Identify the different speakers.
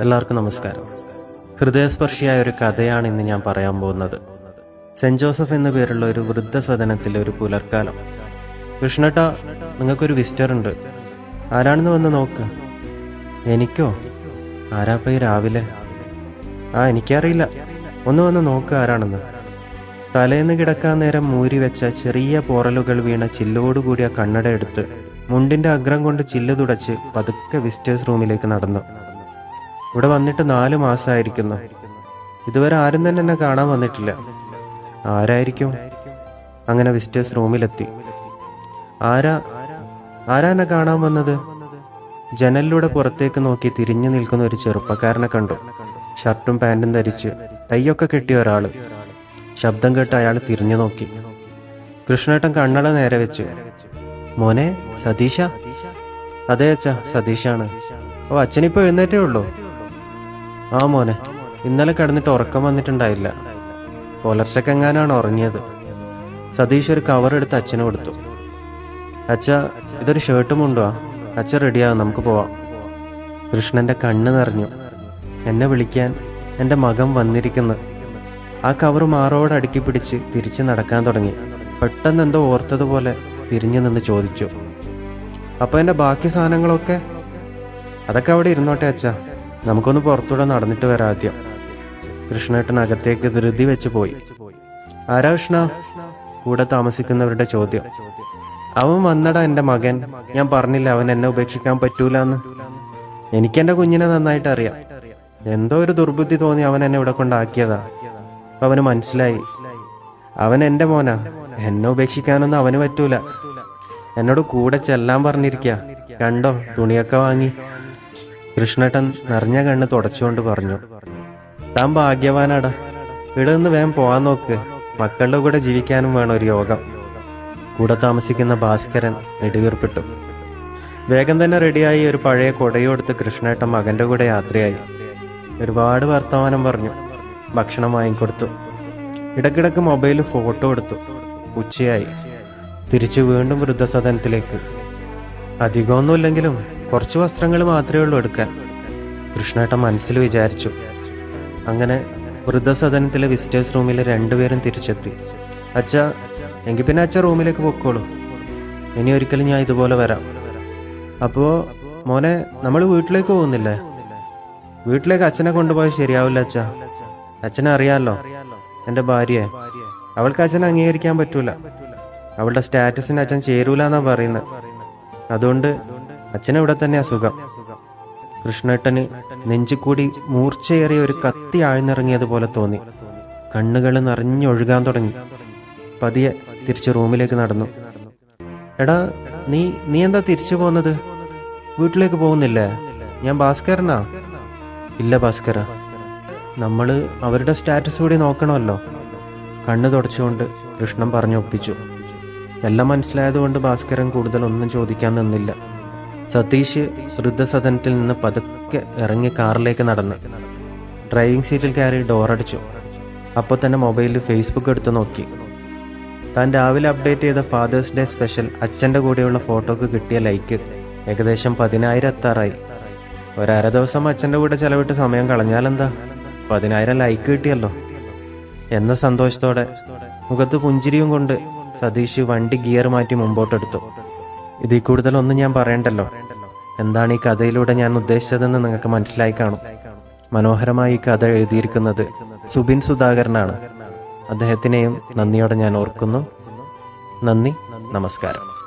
Speaker 1: എല്ലാവർക്കും നമസ്കാരം. ഹൃദയസ്പർശിയായ ഒരു കഥയാണ് ഇന്ന് ഞാൻ പറയാൻ പോകുന്നത്. സെന്റ് ജോസഫ് എന്ന പേരുള്ള ഒരു വൃദ്ധസദനത്തിലെ ഒരു പുലർക്കാലം. കൃഷ്ണട്ട നിങ്ങൾക്കൊരു വിസ്റ്റർ ഉണ്ട്. ആരാണെന്ന് വന്ന് നോക്ക്. എനിക്കോ? ആരാപ്പ രാവിലെ? ആ എനിക്കറിയില്ല. ഒന്ന് വന്ന് നോക്ക് ആരാണെന്ന്. തലേന്ന് കിടക്കാൻ നേരം മൂരി വെച്ച ചെറിയ പോറലുകൾ വീണ ചില്ലോടുകൂടിയ കണ്ണട എടുത്ത് മുണ്ടിന്റെ അഗ്രം കൊണ്ട് ചില്ല് തുടച്ച് പതുക്കെ വിസ്റ്റേഴ്സ് റൂമിലേക്ക് നടന്നു. ഇവിടെ വന്നിട്ട് നാല് മാസമായിരിക്കുന്നു ഇതുവരെ ആരും തന്നെ എന്നെ കാണാൻ വന്നിട്ടില്ല. ആരായിരിക്കും? അങ്ങനെ വിസ്റ്റേഴ്സ് റൂമിലെത്തി. ആരാ? ആരാ എന്നെ കാണാൻ വന്നത്? ജനലിലൂടെ പുറത്തേക്ക് നോക്കി തിരിഞ്ഞു നിൽക്കുന്ന ഒരു ചെറുപ്പക്കാരനെ കണ്ടു. ഷർട്ടും പാന്റും ധരിച്ച് ടൈയൊക്കെ കെട്ടിയ ഒരാൾ. ശബ്ദം കേട്ട് അയാൾ തിരിഞ്ഞു നോക്കി. കൃഷ്ണേട്ടൻ കണ്ണട നേരെ വെച്ച് മോനെ സതീഷ അതെ അച്ഛ സതീഷാണ് ഓ അച്ഛനിപ്പോ എഴുന്നേറ്റേ ഉള്ളൂ? ആ മോനെ ഇന്നലെ കിടന്നിട്ട് ഉറക്കം വന്നിട്ടുണ്ടായില്ല. പുലർച്ചക്കെങ്ങാനാണ് ഉറങ്ങിയത്? സതീഷ് ഒരു കവർ എടുത്ത് അച്ഛന് കൊടുത്തു. അച്ഛ ഇതൊരു ഷർട്ടും ഉണ്ടോ? അച്ഛ റെഡിയാകും നമുക്ക് പോവാം. കൃഷ്ണന്റെ കണ്ണ് നിറഞ്ഞു. എന്നെ വിളിക്കാൻ എന്റെ മകൻ വന്നിരിക്കുന്നു. ആ കവർ മാറോട് അടുക്കി പിടിച്ച് തിരിച്ച് നടക്കാൻ തുടങ്ങി. പെട്ടെന്ന് എന്തോ ഓർത്തതുപോലെ തിരിഞ്ഞു നിന്ന് ചോദിച്ചു. അപ്പൊ എന്റെ ബാക്കി സാധനങ്ങളൊക്കെ? അതൊക്കെ അവിടെ ഇരുന്നോട്ടെ അച്ഛാ. നമുക്കൊന്ന് പുറത്തൂടെ നടന്നിട്ട് വരാദ്യം കൃഷ്ണേട്ടൻ അകത്തേക്ക് ധൃതി വെച്ച് പോയി. ആരാ കൃഷ്ണ? കൂടെ താമസിക്കുന്നവരുടെ ചോദ്യം. അവൻ വന്നടാ എന്റെ മകൻ. ഞാൻ പറഞ്ഞില്ല അവൻ എന്നെ ഉപേക്ഷിക്കാൻ പറ്റൂലെന്ന്. എനിക്കെന്റെ കുഞ്ഞിനെ നന്നായിട്ട് അറിയാം. എന്തോ ഒരു ദുർബുദ്ധി തോന്നി അവൻ എന്നെ ഇവിടെ കൊണ്ടാക്കിയതാ. അവന് മനസ്സിലായി. അവൻ എന്റെ മോനാ. എന്നെ ഉപേക്ഷിക്കാനൊന്നും അവന് പറ്റൂല. എന്നോട് കൂടെ ചെല്ലാൻ പറഞ്ഞിരിക്ക കണ്ടോ തുണിയൊക്കെ വാങ്ങി. കൃഷ്ണേട്ടൻ നിറഞ്ഞ കണ്ണ് തുടച്ചുകൊണ്ട് പറഞ്ഞു താൻ ഭാഗ്യവാനാടാ. ഇവിടെ നിന്ന് വേഗം പോവാൻ നോക്ക്. മക്കളുടെ കൂടെ ജീവിക്കാനും വേണം ഒരു യോഗം. കൂടെ താമസിക്കുന്ന ഭാസ്കരൻ നെടുവീർപ്പിട്ടു. വേഗം തന്നെ റെഡിയായി ഒരു പഴയ കൊടയോടുത്ത് കൃഷ്ണേട്ടൻ മകന്റെ കൂടെ യാത്രയായി. ഒരുപാട് വർത്തമാനം പറഞ്ഞു. ഭക്ഷണം വാങ്ങിക്കൊടുത്തു. ഇടക്കിടക്ക് മൊബൈലിൽ ഫോട്ടോ എടുത്തു. ഉച്ചയായി. തിരിച്ചു വീണ്ടും വൃദ്ധസദനത്തിലേക്ക്. അധികമൊന്നുമില്ലെങ്കിലും കുറച്ച് വസ്ത്രങ്ങൾ മാത്രമേ ഉള്ളൂ എടുക്കാൻ. കൃഷ്ണേട്ടൻ മനസ്സിൽ വിചാരിച്ചു. അങ്ങനെ വൃദ്ധസദനത്തിലെ വിസിറ്റേഴ്സ് റൂമിൽ രണ്ടുപേരും തിരിച്ചെത്തി. അച്ഛ എങ്കിൽ പിന്നെ അച്ഛ റൂമിലേക്ക് പൊക്കോളൂ. ഇനി ഒരിക്കലും ഞാൻ ഇതുപോലെ വരാം. അപ്പോ മോനെ നമ്മൾ വീട്ടിലേക്ക് പോകുന്നില്ലേ? വീട്ടിലേക്ക് അച്ഛനെ കൊണ്ടുപോയാൽ ശരിയാവില്ല അച്ഛ. അച്ഛനെ അറിയാമല്ലോ എന്റെ ഭാര്യയെ. അവൾക്ക് അച്ഛനെ അംഗീകരിക്കാൻ പറ്റൂല. അവളുടെ സ്റ്റാറ്റസിന് അച്ഛൻ ചേരൂല എന്നാ പറയുന്നത് അതുകൊണ്ട് അച്ഛനെ ഇവിടെ തന്നെ സുഖം കൃഷ്ണേട്ടന് നെഞ്ചുകൂടി മൂർച്ചയേറിയ ഒരു കത്തി ആഴ്ന്നിറങ്ങിയതുപോലെ തോന്നി. കണ്ണുകൾ നിറഞ്ഞൊഴുകാൻ തുടങ്ങി. പതിയെ തിരിച്ച് റൂമിലേക്ക് നടന്നു. എടാ നീ നീ എന്താ തിരിച്ചു പോകുന്നത് വീട്ടിലേക്ക് പോകുന്നില്ലേ? ഞാൻ ഭാസ്കരനാ? ഇല്ല ഭാസ്കര. നമ്മൾ അവരുടെ സ്റ്റാറ്റസ് കൂടി നോക്കണമല്ലോ. കണ്ണ് തുടച്ചുകൊണ്ട് കൃഷ്ണൻ പറഞ്ഞു ഒപ്പിച്ചു എല്ലാം മനസ്സിലായതുകൊണ്ട് ഭാസ്കരൻ കൂടുതൽ ഒന്നും ചോദിക്കാൻ നിന്നില്ല. സതീഷ് വൃദ്ധസദനത്തിൽ നിന്ന് പതുക്കെ ഇറങ്ങി കാറിലേക്ക് നടന്നു. ഡ്രൈവിംഗ് സീറ്റിൽ കയറി ഡോറടിച്ചു. അപ്പോൾ തന്നെ മൊബൈലിൽ ഫേസ്ബുക്ക് എടുത്തു നോക്കി. താൻ രാവിലെ അപ്ഡേറ്റ് ചെയ്ത ഫാദേഴ്സ് ഡേ സ്പെഷ്യൽ അച്ഛന്റെ കൂടെയുള്ള ഫോട്ടോക്ക് കിട്ടിയ ലൈക്ക് ഏകദേശം പതിനായിരം എത്താറായി ഒരര ദിവസം അച്ഛന്റെ കൂടെ ചെലവിട്ട് സമയം കളഞ്ഞാലെന്താ? പതിനായിരം ലൈക്ക് കിട്ടിയല്ലോ. എന്ന സന്തോഷത്തോടെ മുഖത്ത് പുഞ്ചിരിയും കൊണ്ട് സതീഷ് വണ്ടി ഗിയർ മാറ്റി മുമ്പോട്ടെടുത്തു. ഇതിൽ കൂടുതലൊന്നും ഞാൻ പറയണ്ടല്ലോ. എന്താണ് ഈ കഥയിലൂടെ ഞാൻ ഉദ്ദേശിച്ചതെന്ന് നിങ്ങൾക്ക് മനസ്സിലായി കാണും. മനോഹരമായി ഈ കഥ എഴുതിയിരിക്കുന്നത് സുബിൻ സുധാകരനാണ്. അദ്ദേഹത്തിനെയും നന്ദിയോടെ ഞാൻ ഓർക്കുന്നു. നന്ദി നമസ്കാരം.